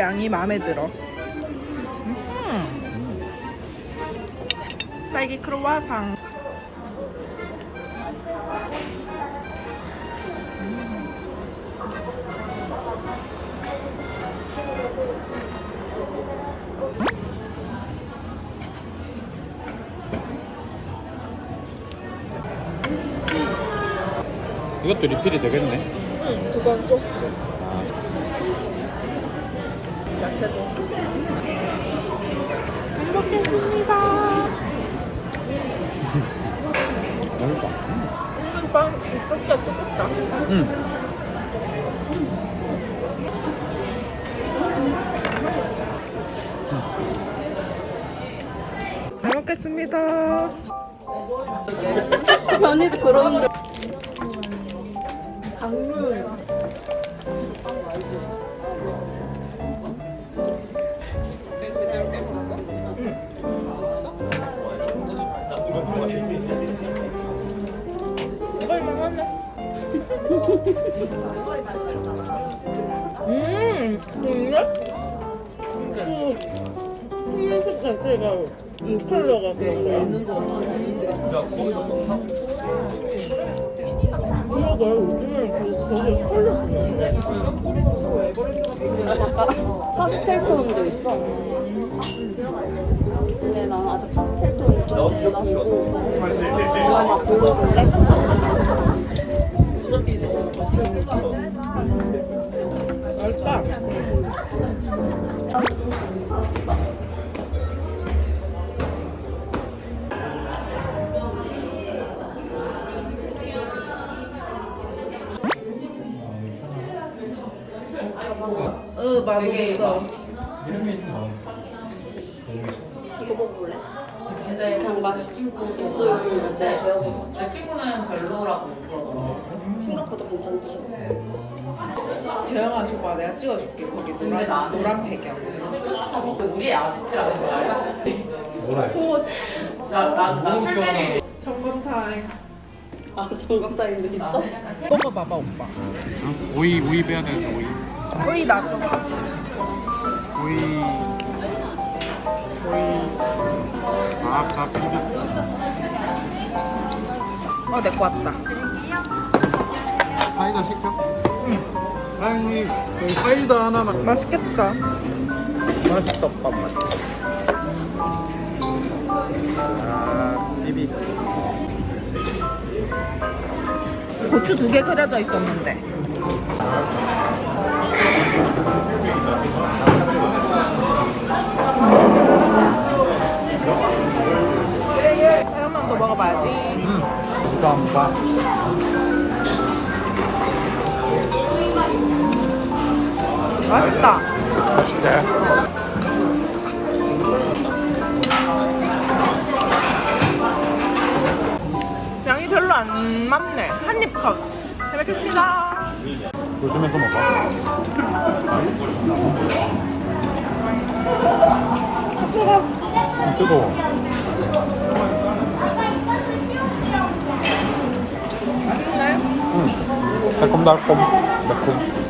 양이 마음에 들어. 음. 딸기 크로와상. 이것도 리필이 되겠네. 응, 그건 소스. 야채도. 행복했습니다. 맛있다. 음, 빵, 이것도 뜨겁다. 응. 잘 먹겠습니다. 면이 그런데 강물 음, 뭔가? 그, 자체가 뉴텔라가 그런 거야. 이거가 요즘에 되게 털렸었는데. 파스텔 톤도 있어 근데 난 아직 파스텔 톤 이좀 몰라서 이거 막 고르볼래? 맛있다. 으, 맛없어. 이거 먹어볼래? 근데 그냥 맛 친구 있어요 근데 내 친구는 별로라고 그러더라고. 생각보다 괜찮지 재영아 줘봐 내가 찍어줄게 거기 근데 노란, 나는- 노란 배경 우리의 아지트라는 거야. 그치? 뭐라 했지? 나나술 때는 점검 타임 아 정감 타임도 있어? 먹어봐봐 오빠 오이, 오이 빼야 되는데, 오이. 거의 나줘 오이. 오이. 아까 비비. 어 내거 왔다 사이다 시켜? 응. 아니, 저기 사이다 하나만. 맛있겠다 맛있다, 오빠 맛있다. 아, 비비. 고추 두개 그려져 있었는데 맛있다 맛있대. 양이 별로 안 많네 한 입 컷 잘 먹겠습니다 조심해서 먹어. 음, 뜨거워. 맛있나요? 응. 달콤달콤. 매콤.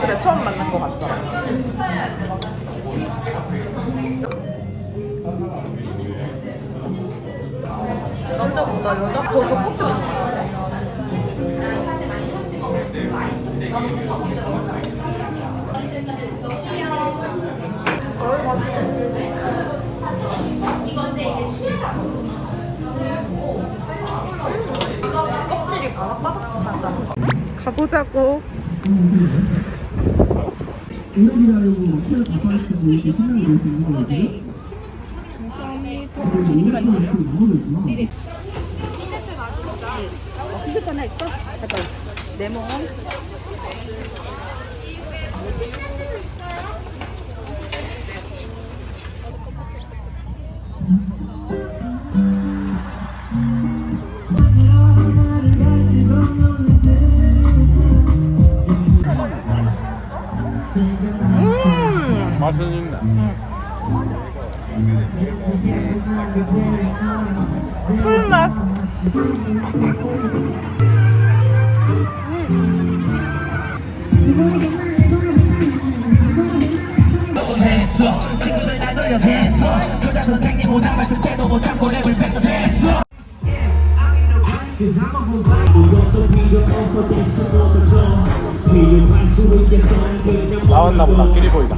그래 처음 만난 것 같더라. 남자보다 여자? 더 적극적인 가 보자고. 오래 기다리고 키를 있는 잠시만요. 티셔츠 있어? 잠깐. 음 맛은 있네 꿀맛 됐어 친구들 다 놀려 됐어 교장 선생님 오다 말씀 때도 못 참고 랩을 뺐어 됐어 Cause I'm a provider, don't be the offer, don't be the offer, don't 나왔나 보다. 길이 보이다.